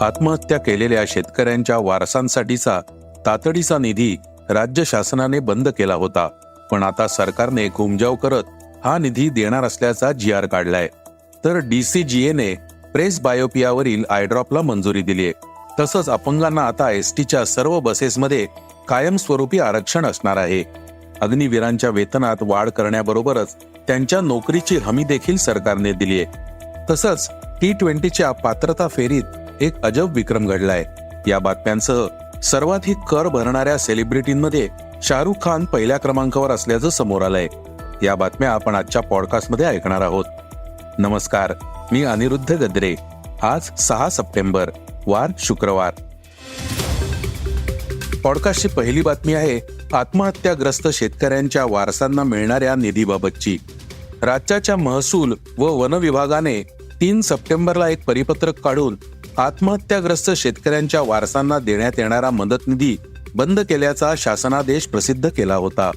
आत्महत्या केलेल्या शेतकऱ्यांच्या वारसांसाठीचा तातडीचा निधी राज्य शासनाने बंद केला होता. पण आता सरकारने घुमजाव करत हा निधी देणार असल्याचा जी आर काढलाय. तर डीसीजीएने प्रेस बायोपियावरील आयड्रॉपला मंजुरी दिली आहे. तसंच अपंगांना आता एसटीच्या सर्व बसेसमध्ये कायमस्वरूपी आरक्षण असणार आहे. अग्निवीरांच्या वेतनात वाढ करण्याबरोबरच त्यांच्या नोकरीची हमी देखील सरकारने दिली आहे. तसंच टी ट्वेंटीच्या पात्रता फेरीत एक अजब विक्रम घडलाय. या बातम्यांसह सर्वाधिक कर भरणाऱ्या सेलिब्रिटींमध्ये शाहरुख खान पहिल्या क्रमांकावर असल्याचं समोर आलंय. या बातम्या आपण आजच्या पॉडकास्टमध्ये ऐकणार आहोत. नमस्कार मी अनिरुद्ध गद्रे. आज सहा सप्टेंबर वार शुक्रवार. पॉडकास्टची पहिली बातमी आहे आत्महत्याग्रस्त शेतकऱ्यांच्या वारसांना मिळणाऱ्या निधीबाबतची. राज्याच्या महसूल व वन विभागाने तीन सप्टेंबरला एक परिपत्रक काढून आत्महत्याग्रस्त शेतकऱ्यांच्या वारसांना देण्यात येणारा मदत निधी बंद केल्याचा शासनादेश प्रसिद्ध केला होता.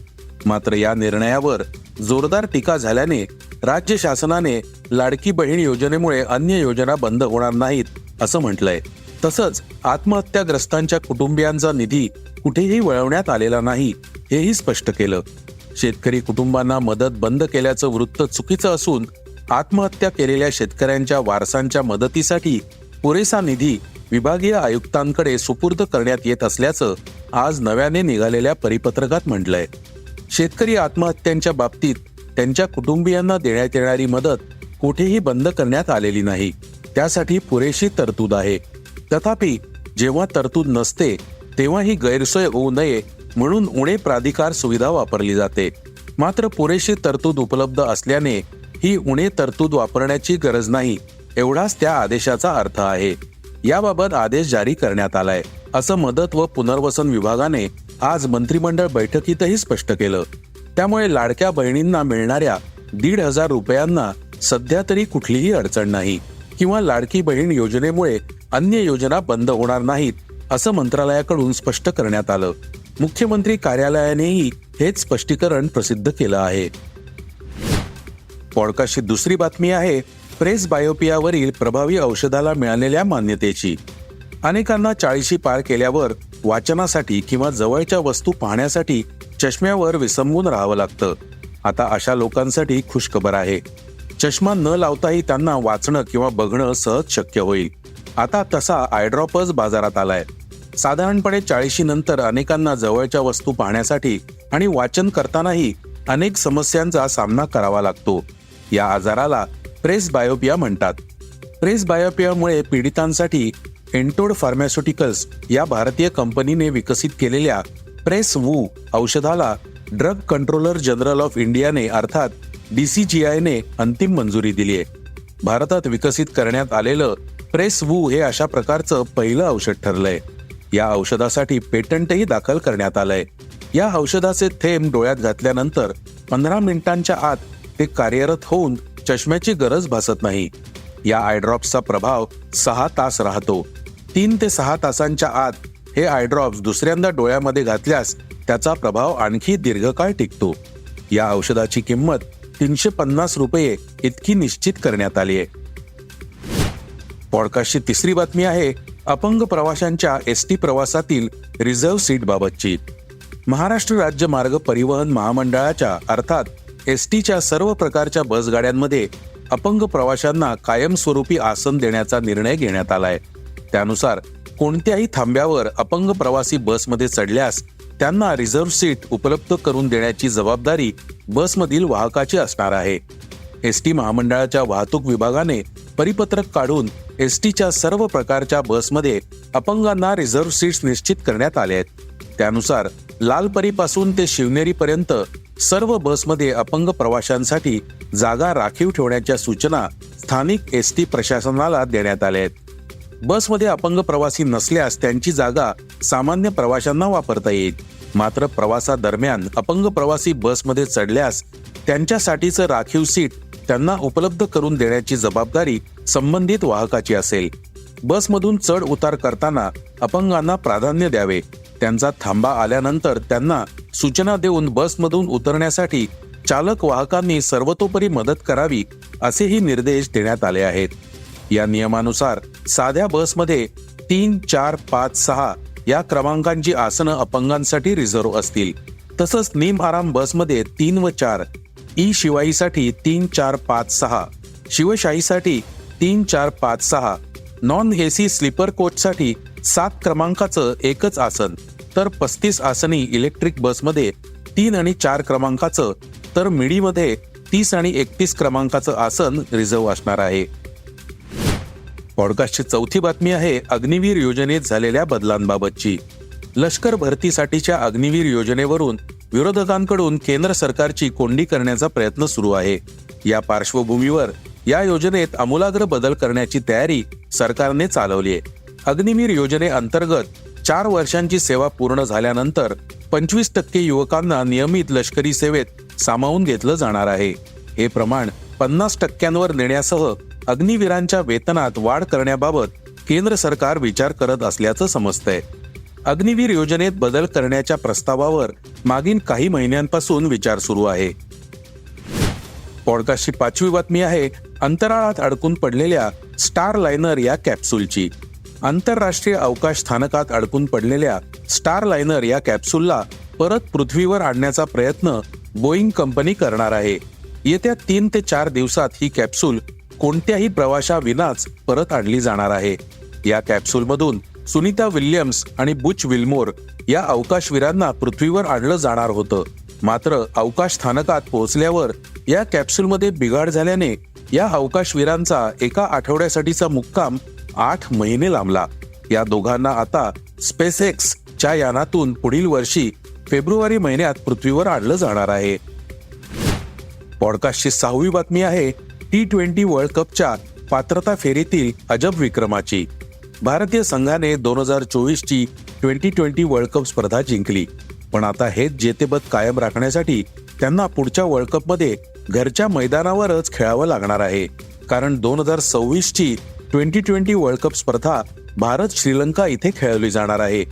मात्र या निर्णयावर जोरदार टीका झाल्याने राज्य शासनाने लाडकी बहीण योजनेमुळे अन्य योजना बंद होणार नाहीत असं म्हटलंय. तसंच आत्महत्याग्रस्तांच्या कुटुंबियांचा निधी कुठेही वळवण्यात आलेला नाही हेही स्पष्ट केलं. शेतकरी कुटुंबांना मदत बंद केल्याचं वृत्त चुकीचं असून आत्महत्या केलेल्या शेतकऱ्यांच्या वारसांच्या मदतीसाठी पुरेसा निधी विभागीय आयुक्तांकडे सुपूर्द करण्यात येत असल्याचं आज नव्याने निघालेल्या परिपत्रकात म्हटलंय. शेतकरी आत्महत्यांच्या बाबतीत त्यांच्या कुटुंबियांना देण्यात येणारी मदत कुठेही बंद करण्यात आलेली नाही. त्यासाठी पुरेशी तरतूद आहे. तथापि जेव्हा तरतूद नसते तेव्हा ही गैरसोय होऊ नये म्हणून उणे प्राधिकार सुविधा वापरली जाते. मात्र पुरेशी तरतूद उपलब्ध असल्याने ही उणे तरतूद वापरण्याची गरज नाही. एवढाच त्या आदेशाचा अर्थ आहे. याबाबत आदेश जारी करण्यात आलाय असं मदत व पुनर्वसन विभागाने आज मंत्रिमंडळ बैठकीतही स्पष्ट केलं. त्यामुळे लाडक्या बहिणींना मिळणाऱ्या दीड हजार रुपयांना सध्या तरी कुठलीही अडचण नाही किंवा लाडकी बहीण योजनेमुळे अन्य योजना बंद होणार नाहीत असं मंत्रालयाकडून स्पष्ट करण्यात आलं. मुख्यमंत्री कार्यालयानेही हेच स्पष्टीकरण प्रसिद्ध केलं आहे. पॉडकास्टची दुसरी बातमी आहे प्रेस बायोपियावरील प्रभावी औषधाला मिळालेल्या मान्यतेची. अनेकांना चाळीशी पार केल्यावर वाचनासाठी किंवा जवळच्या वस्तू पाहण्यासाठी चष्म्यावर विसंबून राहावं लागतं. आता अशा लोकांसाठी खुशखबर आहे. चष्मा न लावताही त्यांना वाचणं किंवा बघणं सहज शक्य होईल. आता तसा आयड्रॉपच बाजारात आलाय. साधारणपणे चाळीशी नंतर अनेकांना जवळच्या वस्तू पाहण्यासाठी आणि वाचन करतानाही अनेक समस्यांचा सामना करावा लागतो. या आजाराला प्रेस बायोपिया म्हणतात. प्रेस बायोपियामुळे पीडितांसाठी एन्टोड फार्मास्युटिकल्स या भारतीय कंपनीने विकसित केलेल्या प्रेस वू औषधाला ड्रग कंट्रोलर जनरल ऑफ इंडियाने अर्थात डी सी जी आयने अंतिम मंजुरी दिली आहे. भारतात विकसित करण्यात आलेलं प्रेस वू हे अशा प्रकारचं पहिलं औषध ठरलंय. या औषधासाठी पेटंटही दाखल करण्यात आलंय. या औषधाचे थेंब डोळ्यात घातल्यानंतर पंधरा मिनिटांच्या आत ते कार्यरत होऊन चष्म्याची गरज भासत नाही. या आयड्रॉप्सचा प्रभाव सहा तास राहतो. तीन ते सहा तासांच्या आत हे आयड्रॉप्स दुसऱ्यांदा डोळ्यामध्ये घातल्यास त्याचा प्रभाव आणखी दीर्घकाळ टिकतो. या औषधाची किंमत तीनशे पन्नास रुपये इतकी निश्चित करण्यात आली आहे. पॉडकास्टची तिसरी बातमी आहे अपंग प्रवाशांच्या एस टी प्रवासातील रिझर्व्ह सीट बाबतची. महाराष्ट्र राज्य मार्ग परिवहन महामंडळाच्या अर्थात एस टीच्या सर्व प्रकारच्या बसगाड्यांमध्ये अपंग प्रवाशांना कायमस्वरूपी आसन देण्याचा निर्णय घेण्यात आलाय. त्यानुसार कोणत्याही थांब्यावर अपंग प्रवासी बसमध्ये चढल्यास त्यांना रिझर्व्ह सीट उपलब्ध करून देण्याची जबाबदारी बसमधील वाहकाची असणार आहे. एस टी महामंडळाच्या वाहतूक विभागाने परिपत्रक काढून एस टीच्या सर्व प्रकारच्या बसमध्ये अपंगांना रिझर्व्ह सीट्स निश्चित करण्यात आले आहेत. त्यानुसार लालपरीपासून ते शिवनेरीपर्यंत सर्व बसमध्ये अपंग प्रवाशांसाठी जागा राखीव ठेवण्याच्या सूचना स्थानिक एस टी प्रशासनाला देण्यात आल्या आहेत. बसमध्ये अपंग प्रवासी नसल्यास त्यांची जागा सामान्य प्रवाशांना वापरता येईल. मात्र प्रवासादरम्यान अपंग प्रवासी बसमध्ये चढल्यास त्यांच्यासाठीचं राखीव सीट त्यांना उपलब्ध करून देण्याची जबाबदारी संबंधित वाहकाची असेल. बसमधून चढ उतार करताना अपंगांना प्राधान्य द्यावे. त्यांचा थांबा आल्यानंतर त्यांना सूचना देऊन बसमधून उतरण्यासाठी चालक वाहकांनी सर्वतोपरी मदत करावी असेही निर्देश देण्यात आले आहेत. या नियमानुसार साध्या बसमध्ये तीन चार पाच सहा या क्रमांकांची आसनं अपंगांसाठी रिझर्व्ह असतील. तसंच निम आराम बसमध्ये तीन व चार ई शिवाईसाठी तीन चार पाच सहा शिवशाहीसाठी तीन चार पाच सहा नॉन एसी स्लीपर कोचसाठी सात क्रमांकाचं एकच आसन तर पस्तीस आसनी इलेक्ट्रिक बसमध्ये तीन आणि चार क्रमांकाचं तर मिडीमध्ये तीस आणि एकतीस क्रमांकाचं आसन रिझर्व्ह असणार आहे. पॉडकास्टची चौथी बातमी आहे अग्निवीर योजनेत झालेल्या बदलांबाबतची. लष्कर भरतीसाठीच्या अग्निवीर योजनेवरून विरोधकांकडून केंद्र सरकारची कोंडी करण्याचा प्रयत्न सुरू आहे. या पार्श्वभूमीवर या योजनेत आमूलाग्र बदल करण्याची तयारी सरकारने चालवली आहे अग्निवीर योजनेअंतर्गत चार वर्षांची सेवा पूर्ण झाल्यानंतर पंचवीस टक्के युवकांना नियमित लष्करी सेवेत सामावून घेतलं जाणार आहे. हे प्रमाण पन्नास टक्क्यांवर नेण्यासह अग्निवीरांच्या वेतनात वाढ करण्याबाबत केंद्र सरकार विचार करत असल्याचं समजतंय. अग्निवीर योजनेत बदल करण्याच्या प्रस्तावावर मागील काही महिन्यांपासून विचार सुरू आहे. पॉडकास्टची पाचवी बातमी आहे अंतराळात अडकून पडलेल्या स्टार लायनर या कॅप्सूलची. आंतरराष्ट्रीय अवकाश स्थानकात अडकून पडलेल्या स्टार लायनर या कॅप्सूलला परत पृथ्वीवर आणण्याचा प्रयत्न बोईंग कंपनी करणार आहे. येत्या तीन ते चार दिवसात ही कॅप्सूल कोणत्याही प्रवाशाविनाच परत आणली जाणार आहे. या कॅप्सूलमधून सुनीता विल्यम्स आणि बुच विल्मोर या अवकाशवीरांना पृथ्वीवर आणलं जाणार होतं. मात्र अवकाश स्थानकात पोहोचल्यावर या कॅप्सूलमध्ये बिघाड झाल्याने या अवकाशवीरांचा एका आठवड्यासाठीचा मुक्काम आठ महिने लांबला. या दोघांना आता स्पेसएक्स च्या यानातून पुढील वर्षी फेब्रुवारी महिन्यात पृथ्वीवर आणलं जाणार आहे. पॉडकास्टची सहावी बातमी आहे टी ट्वेंटी वर्ल्ड कपच्या पात्रता फेरीतील अजब विक्रमाची. भारतीय संघाने दोन हजार चोवीस ची ट्वेंटी ट्वेंटी वर्ल्ड कप स्पर्धा जिंकली. पण आता हेच जेतेपद कायम राखण्यासाठी त्यांना पुढच्या वर्ल्ड कपमध्ये घरच्या मैदानावरच खेळावं लागणार आहे. कारण दोन हजार सव्वीस ची ट्वेंटी ट्वेंटी वर्ल्ड कप स्पर्धा भारत श्रीलंका इथे खेळवली जाणार आहे.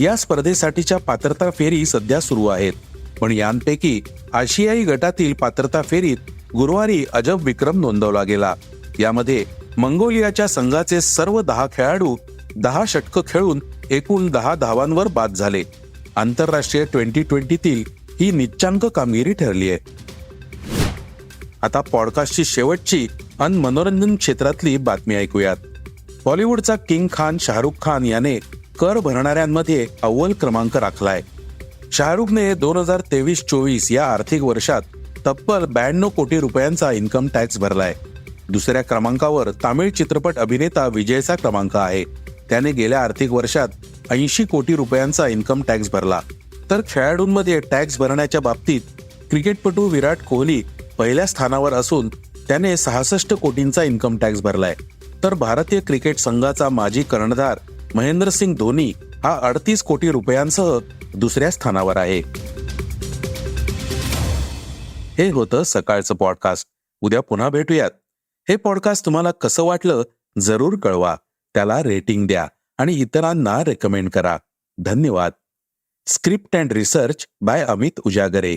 या स्पर्धेसाठीच्या पात्रता फेरी सध्या सुरू आहेत. पण यांपैकी आशियाई गटातील पात्रता फेरीत गुरुवारी अजब विक्रम नोंदवला गेला. यामध्ये मंगोलियाच्या संघाचे सर्व दहा खेळाडू दहा षटकं खेळून एकूण दहा धावांवर बाद झाले. आंतरराष्ट्रीय ट्वेंटी ट्वेंटीतील ही निच्चांक कामगिरी ठरली आहे. आता पॉडकास्टची शेवटची अन मनोरंजन क्षेत्रातली बातमी ऐकूयात. बॉलिवूडचा किंग खान शाहरुख खान याने कर भरणाऱ्यांमध्ये अव्वल क्रमांक राखलाय. शाहरुखने दोन हजार तेवीस चोवीस या आर्थिक वर्षात तब्बल ब्याण्णव कोटी रुपयांचा इन्कम टॅक्स भरलाय. दुसऱ्या क्रमांकावर तामिळ चित्रपट अभिनेता विजयचा क्रमांक आहे. त्याने गेल्या आर्थिक वर्षात ऐंशी कोटी रुपयांचा इन्कम टॅक्स भरला. तर खेळाडूंमध्ये टॅक्स भरण्याच्या बाबतीत क्रिकेटपटू विराट कोहली पहिल्या स्थानावर असून त्याने सहासष्ट कोटींचा इन्कम टॅक्स भरलाय. तर भारतीय क्रिकेट संघाचा माजी कर्णधार महेंद्रसिंग धोनी हा अडतीस कोटी रुपयांसह दुसऱ्या स्थानावर आहे. हे होतं सकाळचं पॉडकास्ट उद्या पुन्हा भेटूयात. हे पॉडकास्ट तुम्हाला कसं वाटलं जरूर कळवा. त्याला रेटिंग द्या आणि इतरांना रेकमेंड करा. धन्यवाद. Script and research by Amit Ujagare.